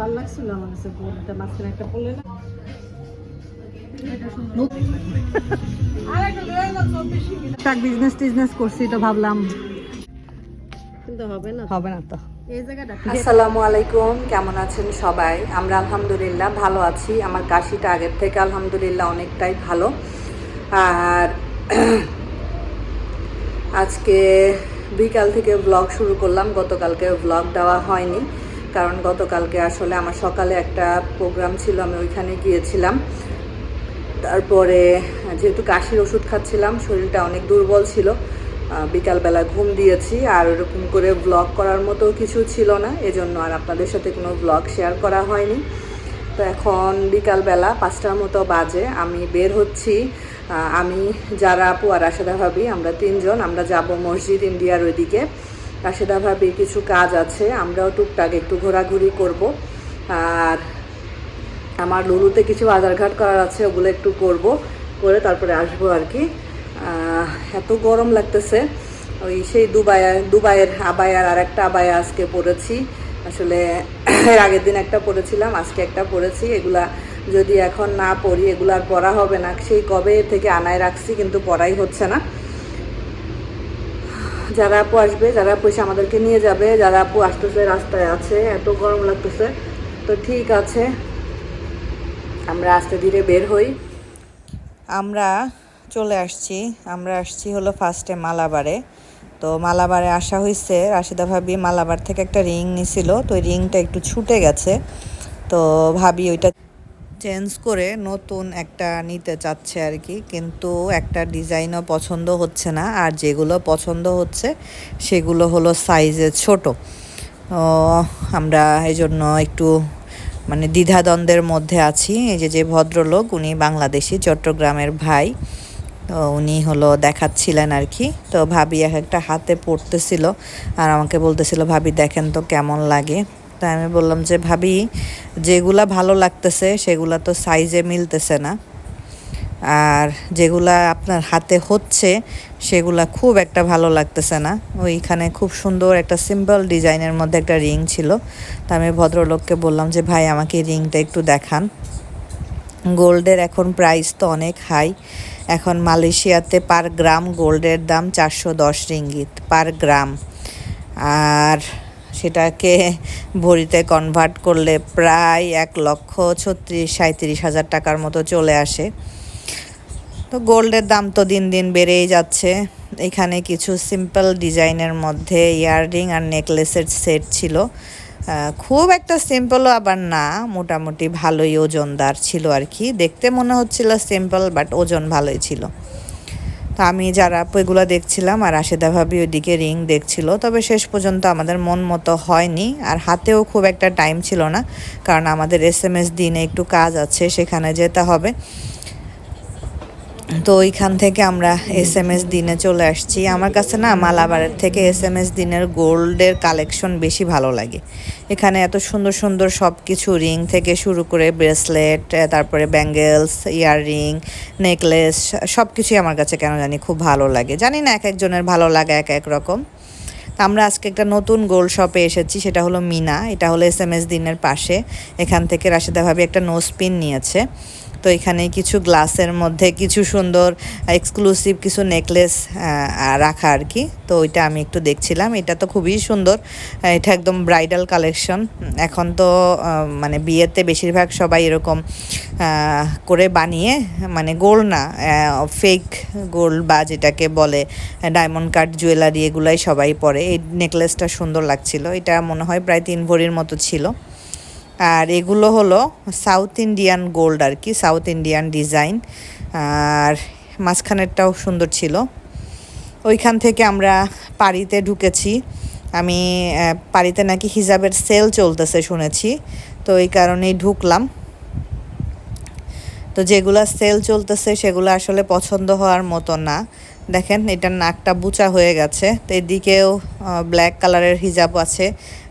ভালো লাগছিল আমার কাছে মাঝখানে একটা না। টাক বিজনেস টিজনেস করছি তো ভাবলাম। কিন্তু হবে না। হবে না তো। আসসালামু আলাইকুম কেমন আছেন সবাই? আমরা আলহামদুলিল্লাহ ভালো আছি। আমার কাশিটা আগের থেকে আলহামদুলিল্লাহ অনেকটাই ভালো। আর আজকে বিকাল থেকে ব্লগ শুরু করলাম গতকালকে ব্লগ দেওয়া হয়নি। কারণ গতকালকে আসলে আমার সকালে একটা প্রোগ্রাম ছিল, আমি ওইখানে গিয়েছিলাম। তারপরে যেহেতু কাশির ওষুধ খাচ্ছিলাম, শরীরটা অনেক দুর্বল ছিল বিকালবেলা ঘুম দিয়েছি, আর ওরকম করে ব্লগ করার মতো কিছু ছিল না, এজন্য আর আপনাদের সাথে কোনো ব্লগ শেয়ার করা হয়নি। তো এখন বিকালবেলা পাঁচটার মতো বাজে, আমি বের হচ্ছি। আমি, যারা আপু আর রাশেদা ভাবি, আমরা তিনজন, আমরা যাব মসজিদ ইন্ডিয়ার ওইদিকে। রাশেদা ভাবির কিছু কাজ আছে, আমরাও টুকটাক একটু ঘোরাঘুরি করব। আর আমার লুলুতে কিছু আধার ঘাট করার আছে, ওগুলো একটু করব, করে তারপরে আসব আর কি। এত গরম লাগতেছে। ওই সেই দুবাই দুবাইয়ের আবায়ার আর একটা আবায়া আজকে পড়েছি। আসলে এর আগের দিন একটা পড়েছিলাম, আজকে একটা পড়েছি। এগুলা যদি এখন না পড়ি, এগুলো আর পড়া হবে না। সেই কবে থেকে আনায় রাখছি, কিন্তু পড়াই হচ্ছে না। যারা আপু আসবে, যারা আপু এসে আমাদেরকে নিয়ে যাবে, যারা আপু আসতেছে রাস্তায় আছে, এত গরম লাগতেছে। তো ঠিক আছে, আমরা আস্তে ধীরে বের হই। আমরা চলে আসছি, আমরা আসছি হলো ফার্স্টে মালাবারে। তো মালাবারে আসা হয়েছে রাশিদা ভাবি মালাবার থেকে একটা রিং নিছিল, তো ওই রিংটা একটু ছুটে গেছে। তো ভাবি ওইটা চেঞ্জ করে নতুন একটা নিতে চাচ্ছে আর কি, কিন্তু একটা ডিজাইনও পছন্দ হচ্ছে না। আর যেগুলো পছন্দ হচ্ছে, সেগুলো হলো সাইজে ছোট। আমরা এই জন্য একটু মানে দ্বিধাদ্বন্দ্বের মধ্যে আছি। এই যে যে ভদ্রলোক, উনি বাংলাদেশি, চট্টগ্রামের ভাই। তো উনি হলো দেখাচ্ছিলেন আর কি। তো ভাবি এক একটা হাতে পড়তেছিল, আর আমাকে বলতেছিল, ভাবি, দেখেন তো কেমন লাগে। তাই আমি বললাম যে, ভাবি, যেগুলা ভালো লাগতেছে, সেগুলা তো সাইজে মিলতেছে না। আর যেগুলা আপনার হাতে হচ্ছে, সেগুলা খুব একটা ভালো লাগতেছে না। ওইখানে খুব সুন্দর একটা সিম্পল ডিজাইনের মধ্যে একটা রিং ছিল। তা আমি ভদ্রলোককে বললাম যে, ভাই, আমাকে রিংটা একটু দেখান। গোল্ডের এখন প্রাইস তো অনেক হাই এখন মালয়েশিয়াতে পার গ্রাম গোল্ডের দাম চারশো দশ রিঙ্গিত পার গ্রাম আর সেটাকে ভরিতে কনভার্ট করলে প্রায় এক লক্ষ ছত্রিশ সাঁত্রিশ হাজার টাকার মতো চলে আসে। তো গোল্ডের দাম তো দিন দিন বেড়েই যাচ্ছে। এখানে কিছু সিম্পল ডিজাইনের মধ্যে ইয়াররিং আর নেকলেসের সেট ছিল। খুব একটা সিম্পলও আবার না, মোটামুটি ভালোই ওজনদার ছিল আর কি। দেখতে মনে হচ্ছিল সিম্পল বাট ওজন ভালোই ছিল। তো আমি যারা এগুলো দেখছিলাম আর আশেদা ভাবি ওইদিকে রিং দেখছিল, তবে শেষ পর্যন্ত আমাদের মন মতো হয়নি আর হাতেও খুব একটা টাইম ছিল না, কারণ আমাদের এস এম এস দিনে একটু কাজ আছে, সেখানে যেতে হবে। তো ওইখান থেকে আমরা এস এম এস দিনে চলে আসছি। আমার কাছে না মালাবারের থেকে এস এম এস দিনের গোল্ডের কালেকশন বেশি ভালো লাগে। এখানে এত সুন্দর সুন্দর সব কিছু রিং থেকে শুরু করে ব্রেসলেট তারপরে ব্যাঙ্গেলস, ইয়াররিং, নেকলেস সব কিছুই আমার কাছে কেন জানি খুব ভালো লাগে। জানি না এক একজনের ভালো লাগে এক এক রকম। আমরা আজকে একটা নতুন গোল্ড শপে এসেছি, সেটা হলো মিনা। এটা হলো এস এম এস দিনের পাশে। এখান থেকে রাশিদা ভাবি একটা নোজ পিন নিয়েছে। তো এখানে কিছু গ্লাসের মধ্যে কিছু সুন্দর এক্সক্লুসিভ কিছু নেকলেস রাখা আর কি। তো ওইটা আমি একটু দেখছিলাম। এটা তো খুবই সুন্দর। এটা একদম ব্রাইডাল কালেকশন এখন তো মানে বিয়েতে বেশিরভাগ সবাই এরকম করে বানিয়ে মানে গোল্ড না ফেক গোল্ড বা যেটাকে বলে ডায়মন্ড কাট জুয়েলারি এগুলাই সবাই পরে। এই নেকলেসটা সুন্দর লাগছিল। এটা মনে হয় প্রায় তিন ভরির মতো ছিল। আর এগুলো হলো সাউথ ইন্ডিয়ান গোল্ড আর কি সাউথ ইন্ডিয়ান ডিজাইন আর মাঝখানেরটাও সুন্দর ছিল। ওইখান থেকে আমরা পাড়িতে ঢুকেছি। আমি পাড়িতে নাকি হিজাবের সেল চলতেছে শুনেছি। তো এই কারণেই ঢুকলাম। তো যেগুলো সেল চলতেছে সেগুলো আসলে পছন্দ হওয়ার মতো না। দেখেন, এটার নাকটা বুচা হয়ে গেছে। তো এদিকেও ব্ল্যাক কালারের হিজাব আছে।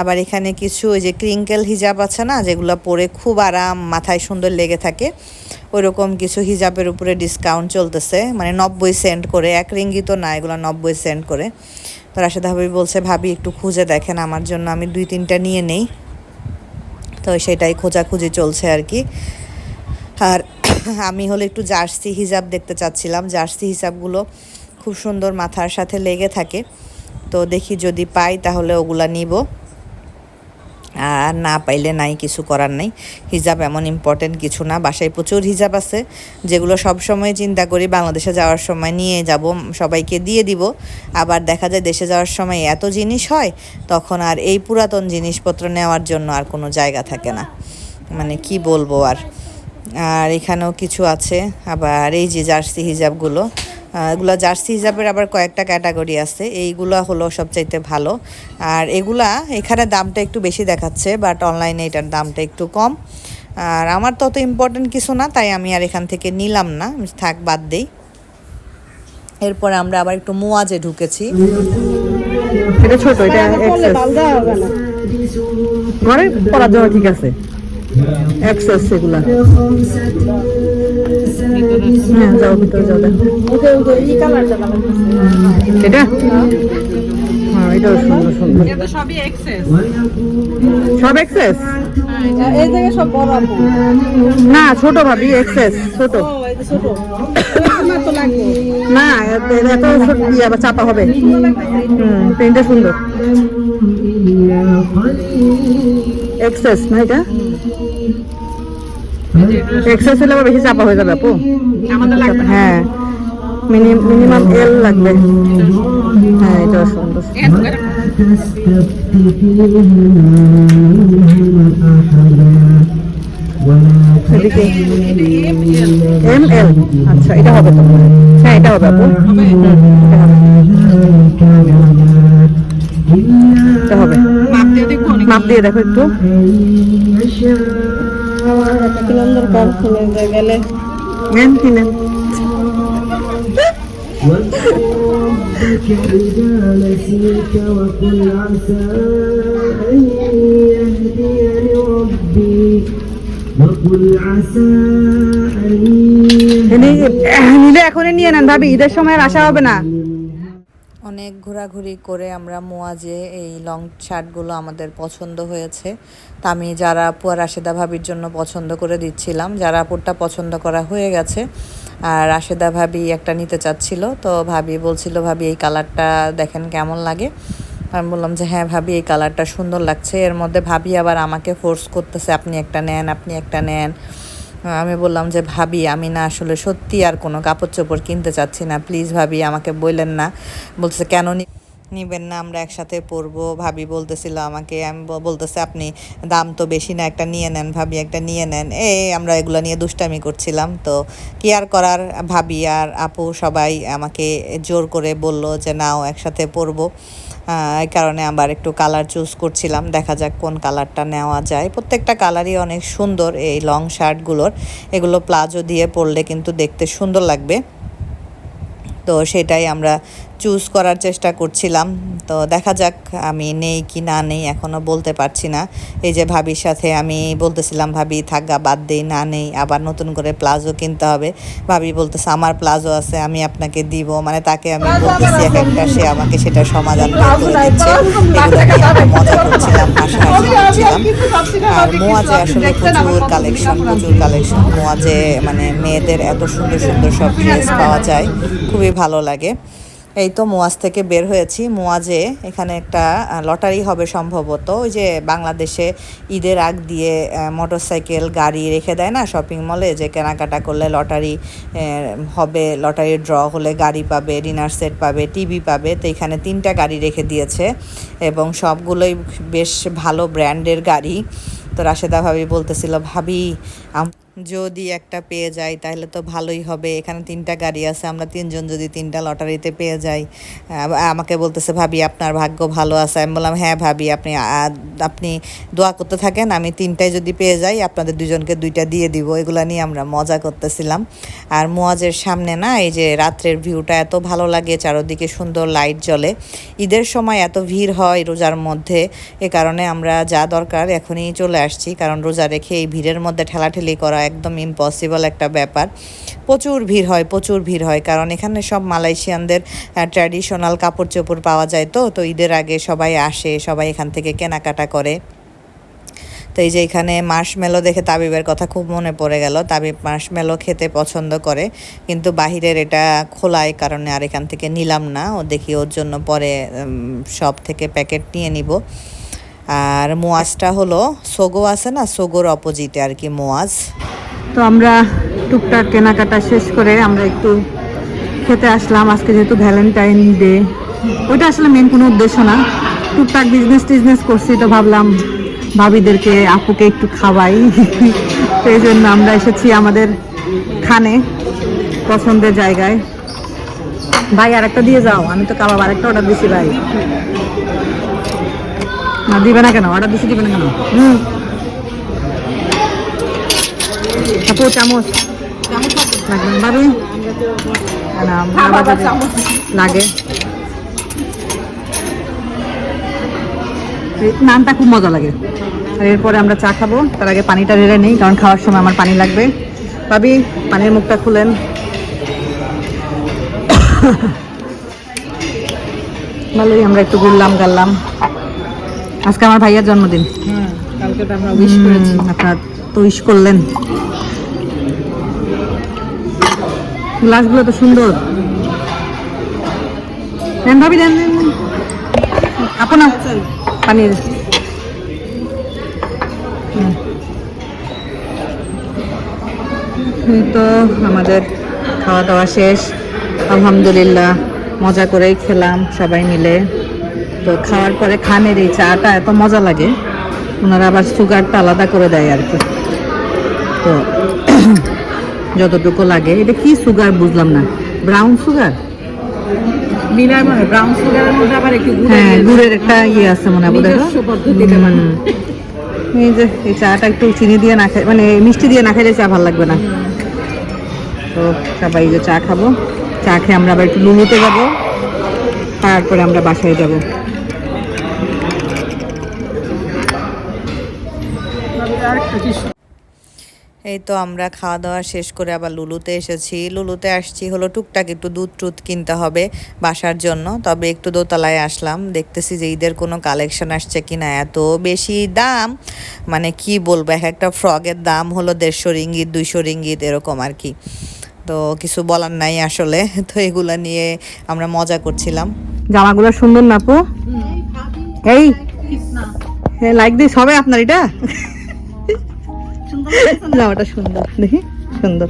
আবার এখানে কিছু ওই যে ক্রিঙ্কেল হিজাব আছে না, যেগুলো পরে খুব আরাম, মাথায় সুন্দর লেগে থাকে। ওইরকম কিছু হিজাবের উপরে ডিসকাউন্ট চলতেছে। মানে নব্বই সেন্ট করে, এক রিঙ্গি তো না, এগুলো নব্বই সেন্ট করে। তো রাশেদা ভাবি বলছে, ভাবি, একটু খুঁজে দেখেন, আমার জন্য আমি দুই তিনটা নিয়ে নেই। তো সেটাই খোঁজাখুঁজি চলছে আর কি। আর আমি হলে একটু জার্সি হিজাব দেখতে চাচ্ছিলাম। জার্সি হিসাবগুলো খুব সুন্দর মাথার সাথে লেগে থাকে। তো দেখি যদি পাই তাহলে ওগুলা নিব। আর না পাইলে নাই, কিছু করার নেই। হিজাব এমন ইম্পর্টেন্ট কিছু না। বাসায় প্রচুর হিজাব আছে, যেগুলো সব সময় চিন্তা করি বাংলাদেশে যাওয়ার সময় নিয়ে যাব, সবাইকে দিয়ে দিব। আবার দেখা যায় দেশে যাওয়ার সময় এত জিনিস হয়, তখন আর এই পুরাতন জিনিসপত্র নেওয়ার জন্য আর কোনো জায়গা থাকে না। মানে কি বলব আর? আর এখানেও কিছু আছে। আবার এই যে জার্সি হিজাবগুলো এগুলো জার্সি হিসাবের আবার কয়েকটা ক্যাটাগরি আছে। এইগুলো হলো সবচাইতে ভালো। আর এগুলা এখানে দামটা একটু বেশি দেখাচ্ছে বাট অনলাইনে এটার দামটা একটু কম। আর আমার তত ইম্পর্টেন্ট কিছু না তাই আমি আর এখান থেকে নিলাম না। থাক বাদ দেই। এরপরে আমরা আবার একটু মোয়াজে ঢুকেছি। এটা ছোট এটা ঘরে পড়ার জন্য ঠিক আছে। এক্সেস এগুলা। হ্যাঁ যাও ভিতরে যাও। এটা? হ্যাঁ এটাও সুন্দর সুন্দর। সবই এক্সেস সব এক্সেস এই জায়গায় সব বড় না ছোট ভাবি এক্সেস ছোট। না এত- এত আবার চাপা হবে। হুম প্রিন্টটা সুন্দর। এক্সেস না এটা? এক্সেস হলে আবার বেশি চাপা হয়ে যাবে, আপু। হ্যাঁ। মিনিমাম এল লাগবে। হ্যাঁ এটা সুন্দর আচ্ছা হ্যাঁ এটা হবে। এটা হবে। মাপ দিয়ে দেখো একটু। নেন এখনই নিয়ে নেন ভাবি ঈদের সময় আর আসা হবে না। অনেক ঘোরাঘুরি করে আমরা মোয়াজে এই লং শার্টগুলো আমাদের পছন্দ হয়েছে। তা আমি যারা আর রাশেদা ভাবির জন্য পছন্দ করে দিচ্ছিলাম, যারা আপুরটা পছন্দ করা হয়ে গেছে আর রাশেদা ভাবি একটা নিতে চাচ্ছিল, তো ভাবি বলছিল, ভাবি, এই কালারটা দেখেন কেমন লাগে? আমি বললাম যে হ্যাঁ ভাবি, এই কালারটা সুন্দর লাগছে। এর মধ্যে ভাবি আবার আমাকে ফোর্স করতেছে, আপনি একটা নেন, আপনি একটা নেন। আমি বললাম যে, ভাবি, আমি না আসলে সত্যি আর কোনো কাপড় চোপড় কিনতে চাচ্ছি না। প্লিজ ভাবি, আমাকে বললেন না। বলছে কেন নিবেন না, আমরা একসাথে পরবো। ভাবি বলতেছিল আমাকে, আমি বলতেছে, আপনি দাম তো বেশি না, একটা নিয়ে নেন। ভাবি, একটা নিয়ে নেন। এই আমরা এগুলো নিয়ে দুষ্টামি করছিলাম। তো কি আর করার? ভাবি আর আপু সবাই আমাকে জোর করে বলল যে, নাও, একসাথে পরবো। এই কারণে আবার একটু কালার চুজ করছিলাম। দেখা যাক কোন কালারটা নেওয়া যায়। প্রত্যেকটা কালারই অনেক সুন্দর এই লং শার্টগুলোর এগুলো প্লাজো দিয়ে পরলে কিন্তু দেখতে সুন্দর লাগবে। তো সেটাই আমরা চুজ করার চেষ্টা করছিলাম। তো দেখা যাক আমি নেই কি না নেই এখনও বলতে পারছি না। এই যে ভাবির সাথে আমি বলতেছিলাম ভাবি থাকা বাদ দেই না নেই আবার নতুন করে প্লাজো কিনতে হবে। ভাবি বলতেছে আমার প্লাজো আছে আমি আপনাকে দিব। মানে তাকে আমি বলতেছি এক একটা সে আমাকে সেটা সমাধান করে দিচ্ছে। এগুলো নিয়ে আমরা মজা করছিলাম হাসাহাসি করছিলাম। আর মোয়াজে আসলে প্রচুর কালেকশন প্রচুর কালেকশন মোয়াজে মানে মেয়েদের এত সুন্দর সুন্দর সব ড্রেস পাওয়া যায় খুবই ভালো লাগে। এই তো মোয়াজ থেকে বের হয়েছি। মোয়াজে এখানে একটা লটারি হবে সম্ভবত। ওই যে বাংলাদেশে ঈদের আগ দিয়ে মোটর সাইকেল গাড়ি রেখে দেয় না শপিং মলে, যে কেনাকাটা করলে লটারি হবে, লটারি ড্র হলে গাড়ি পাবে, ডিনার সেট পাবে, টিভি পাবে। তো এখানে তিনটা গাড়ি রেখে দিয়েছে এবং সবগুলোই বেশ ভালো ব্র্যান্ডের গাড়ি। তো রাশেদা ভাবি বলতেছিল, ভাবি যদি একটা পেয়ে যাই, তাহলে তো ভালোই হবে। এখানে তিনটা গাড়ি আছে, আমরা তিনজন যদি তিনটা লটারিতে পেয়ে যাই। আমাকে বলতেছে, ভাবি, আপনার ভাগ্য ভালো আছে। আমি বললাম হ্যাঁ ভাবি, আপনি আপনি দোয়া করতে থাকেন, আমি তিনটায় যদি পেয়ে যাই, আপনাদের দুজনকে দুইটা দিয়ে দিব। এগুলো নিয়ে আমরা মজা করতেছিলাম। আর মোয়াজের সামনে না, এই যে রাত্রের ভিউটা এত ভালো লাগে, চারোদিকে সুন্দর লাইট জ্বলে। ঈদের সময় এত ভিড় হয় রোজার মধ্যে, এ কারণে আমরা যা দরকার এখনই চলে আসছি। কারণ রোজা রেখে এই ভিড়ের মধ্যে ঠেলাঠেলি করা একদম ইম্পসিবল একটা ব্যাপার। প্রচুর ভিড় হয়, প্রচুর ভিড় হয়, কারণ এখানে সব মালয়েশিয়ানদের ট্র্যাডিশনাল কাপড় চোপড় পাওয়া যায় তো তো ঈদের আগে সবাই আসে, সবাই এখান থেকে কেনাকাটা করে। তো এই যে এখানে মার্শমেলো দেখে তাবিবের কথা খুব মনে পড়ে গেল। তাবিব মার্শমেলো খেতে পছন্দ করে, কিন্তু বাহিরের এটা খোলায় কারণে আর এখান থেকে নিলাম না। ও দেখি ওর জন্য পরে সব থেকে প্যাকেট নিয়ে নিব। আর মোয়াজটা হলো সোগো আছে না, সোগোর অপোজিটে আর কি মোয়াজ। তো আমরা টুকটাক কেনাকাটা শেষ করে আমরা একটু খেতে আসলাম। আজকে যেহেতু ভ্যালেন্টাইন ডে ওইটা আসলে মেন কোনো উদ্দেশ্য না। টুকটাক বিজনেস টিজনেস করছি তো ভাবলাম ভাবিদেরকে, আপুকে একটু খাওয়াই। সেই জন্য আমরা এসেছি আমাদের খানে, পছন্দের জায়গায়। ভাই, আরেকটা দিয়ে যাও। আমি তো কাবাব আরেকটা অর্ডার দিছি, ভাই। না দিবে না কেন? অর্ডার দিছি দিবে না কেন? হুম। আপু চামচ। লাগবে না, বাবা? লাগে। নানটা খুব মজা লাগে। আর এরপরে আমরা চা খাব। তার আগে পানিটা রেড়ে নেই কারণ খাওয়ার সময় আমার পানি লাগবে। ভাবি পানির মুখটা খুলেন। ভালোই আমরা একটু ঘুরলাম গাল্লাম আজকে আমার ভাইয়ার জন্মদিন। হ্যাঁ কালকে তো আমরা উইশ করেছি। আপনারা তো উইশ করলেন। গ্লাসগুলো তো সুন্দর। দেন ভাবি দেন। আপনার পানির তো আমাদের খাওয়া দাওয়া শেষ। আলহামদুলিল্লাহ মজা করেই খেলাম সবাই মিলে। তো খাওয়ার পরে খানের এই চাটা এত মজা লাগে। ওনারা আবার সুগারটা আলাদা করে দেয় আর কি। তো যতটুকু লাগে। এটা কি সুগার বুঝলাম না। Brown sugar? ব্রাউন সুগারের মধ্যে আবার একটু হ্যাঁ গুড়ের একটা ইয়ে আছে মনে হয়। এই যে এই চাটা একটু চিনি দিয়ে না খাই মানে মিষ্টি দিয়ে না খাইলে চা ভালো লাগবে না। তো সবাই যে চা খাব। চা খেয়ে আমরা আবার একটু লুলুতে যাব। তারপরে আমরা বাসায় যাব। এই তো আমরা খাওয়া দাওয়া শেষ করে আবার লুলুতে এসেছি। লুলুতে আসছি হলো টুকটাক একটু দুধ টুধ কিনতে হবে বাসার জন্য। তবে একটু দোতলায় আসলাম দেখতেছি যে ঈদের কোনো কালেকশন আসছে কিনা। এত বেশি দাম? মানে কি বলব এক একটা ফ্রকের দাম হলো দেড়শো রিঙ্গিত দুইশো রিঙ্গিত এরকম আর কি। তো কিছু বলার নাই আসলে। তো এগুলা নিয়ে আমরা মজা করছিলাম। জামাগুলো সুন্দর না আপু? এই লাইক দিস হবে আপনার এটা? জামাটা সুন্দর। দেখি সুন্দর।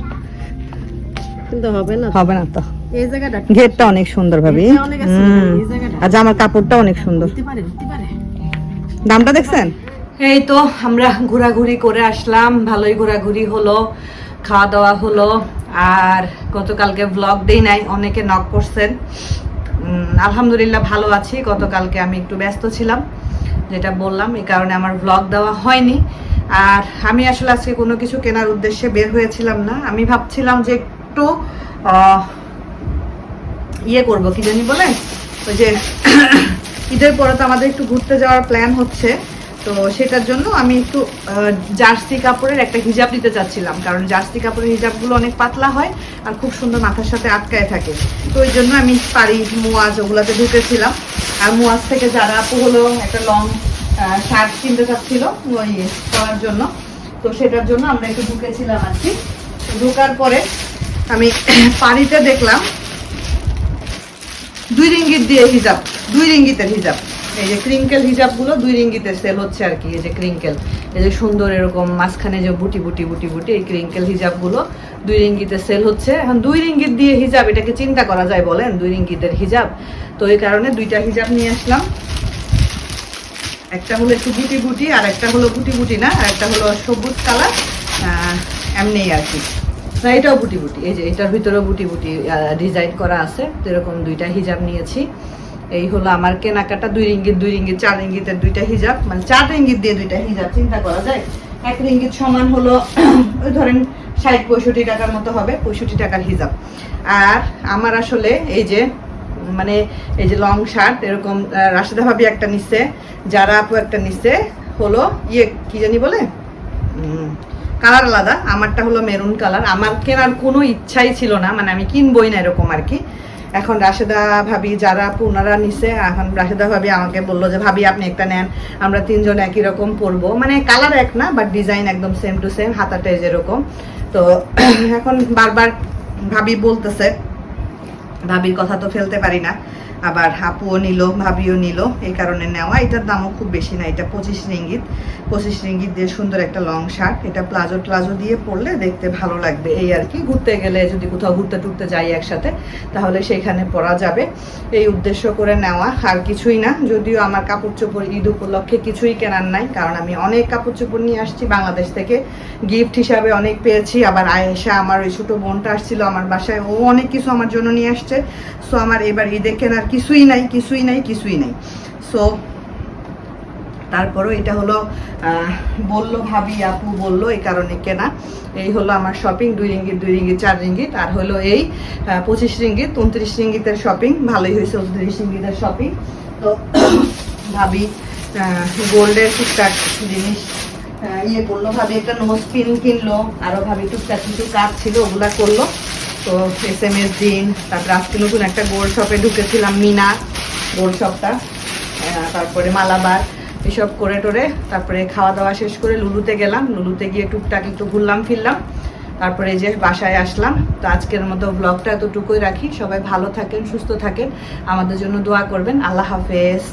কিন্তু হবে না। হবে না তো। এই জায়গাটা। ঘেরটা অনেক সুন্দর ভাবি। ঘেরটা অনেক আছে, হুম। এই জায়গাটা। আর জামার কাপড়টা অনেক সুন্দর। হতে পারে হতে পারে। দামটা দেখছেন? এই তো আমরা ঘোরাঘুরি করে আসলাম। ভালোই ঘোরাঘুরি হলো খাওয়া দাওয়া হলো। আর গতকালকে ব্লগ দেই নাই অনেকে নক করছেন। আলহামদুলিল্লাহ ভালো আছি। গতকালকে আমি একটু ব্যস্ত ছিলাম যেটা বললাম এই কারণে আমার ব্লগ দেওয়া হয়নি। আর আমি আসলে আজকে কোনো কিছু কেনার উদ্দেশ্যে বের হয়েছিলাম না। আমি ভাবছিলাম যে একটু ইয়ে করব, কি জানি বলে? ওই যে ঈদের পরে তো আমাদের একটু ঘুরতে যাওয়ার প্ল্যান হচ্ছে। তো সেটার জন্য আমি একটু জার্সি কাপড়ের একটা হিজাব নিতে চাচ্ছিলাম। কারণ জার্সি কাপড়ের হিজাবগুলো অনেক পাতলা হয় আর খুব সুন্দর মাথার সাথে আটকায় থাকে। তো ওই জন্য আমি পারি মোয়াজ ওগুলাতে ঢুকেছিলাম। আর মোয়াজ থেকে যারা আপু হলো একটা লং শার্ট কিনতে চাচ্ছিল ওই করার জন্য। তো সেটার জন্য আমরা একটু ঢুকেছিলাম আর কি। ঢোকার পরে আমি পানিতে দেখলাম দুই রিঙ্গিত দিয়ে হিজাব, দুই রিঙ্গিতের হিজাব। এই যে ক্রিঙ্কেল হিজাবগুলো দুই রিঙ্গিতের সেল হচ্ছে আর কি, এই যে ক্রিঙ্কেল এই যে সুন্দর এরকম মাঝখানে যে বুটি বুটি বুটি বুটি, এই ক্রিঙ্কেল হিজাবগুলো দুই রিঙ্গিতের সেল হচ্ছে। এখন দুই রিঙ্গিত দিয়ে হিজাব, এটাকে চিন্তা করা যায় বলেন, দুই রিঙ্গিতের হিজাব। তো এই কারণে দুইটা হিজাব নিয়ে আসলাম। একটা হলো একটু গুটি গুটি, আর একটা হলো গুটি গুটি না, আর একটা হলো সবুজ কালার এমনি আর কি। না, এটাও বুটি বুটি এই যে এটার ভিতরেও বুটি বুটি ডিজাইন করা আছে, তো এরকম দুইটা হিজাব নিয়েছি। এই হলো আমার কেনাকাটা, দুই রিঙ্গিত দুই রিঙ্গিত, চার রিঙ্গিতের দুইটা হিজাব মানে চার রিঙ্গিত দিয়ে দুইটা হিজাব, চিন্তা করা যায়? এক রিঙ্গিত সমান হলো, ওই ধরেন ষাট পঁয়ষট্টি টাকার মতো হবে, পঁয়ষট্টি টাকার হিজাব। আর আমার আসলে এই যে মানে এই যে লং শার্ট এরকম রাশেদা ভাবি একটা নিচ্ছে যারা আপু একটা নিচ্ছে হলো ইয়ে কি জানি বলে? কালার আলাদা, আমারটা হলো মেরুন কালার। আমার কেনার কোনো ইচ্ছাই ছিল না মানে আমি কিনবই না এরকম আর কি। এখন রাশেদা ভাবি যারা আপু ওনারা নিছে, এখন রাশেদা ভাবি আমাকে বলল যে, ভাবি, আপনি একটা নেন, আমরা তিনজন একই রকম পরবো। মানে কালার এক না বাট ডিজাইন একদম সেম টু সেম হাতাটা যেরকম তো এখন বারবার ভাবি বলতেছে ভাবির কথা তো ফেলতে পারি না। আবার আপুও নিল, ভাবিও নিল, এই কারণে নেওয়া। এটার দামও খুব বেশি না, এটা পঁচিশ রিঙ্গিত। পঁচিশ রিঙ্গিত দিয়ে সুন্দর একটা লং শার্ট। এটা প্লাজো প্লাজো দিয়ে পরলে দেখতে ভালো লাগবে এই আর কি। ঘুরতে গেলে যদি কোথাও ঘুরতে টুরতে যাই একসাথে, তাহলে সেখানে পরা যাবে। এই উদ্দেশ্য করে নেওয়া, আর কিছুই না। যদিও আমার কাপড় চোপড় ঈদ উপলক্ষে কিছুই কেনার নাই, কারণ আমি অনেক কাপড় চোপড় নিয়ে আসছি। বাংলাদেশ থেকে গিফট হিসাবে অনেক পেয়েছি। আবার আয়েশা, আমার ওই ছোটো বোনটা আসছিল আমার বাসায়। ও অনেক কিছু আমার জন্য নিয়ে আসছে। সো আমার এবার ঈদে কেনার কিছুই নাই কিছুই নাই কিছুই নাই। সো তারপরও এটা হলো বলল ভাবি, আপু বলল, এই কারণে কেনা। এই হলো আমার শপিং দুই রিঙ্গিত দুই রিঙ্গিত, চার রিঙ্গিত, আর হলো এই পঁচিশ রিঙ্গিত, উনত্রিশ রিঙ্গিতের শপিং ভালোই হয়েছে উনত্রিশ রিঙ্গিতের শপিং তো, ভাবি গোল্ডের টুকটাক জিনিস ইয়ে করল। ভাবি একটা নোজ পিন কিনলো আরও ভাবি টুকটাক কিছু কাজ ছিল, ওগুলা করল। তো এস এম এস দিন, তারপরে আজকে নতুন একটা গোল্ড শপে ঢুকেছিলাম মিনা গোল্ড শপটা তারপরে মালাবার, এসব করে টোরে, তারপরে খাওয়া দাওয়া শেষ করে লুলুতে গেলাম, লুলুতে গিয়ে টুকটাক একটু ঘুরলাম, ফিরলাম, তারপরে যে বাসায় আসলাম। তো আজকের মতো ব্লগটা এতটুকুই রাখি, সবাই ভালো থাকেন, সুস্থ থাকেন, আমাদের জন্য দোয়া করবেন, আল্লাহ হাফেজ।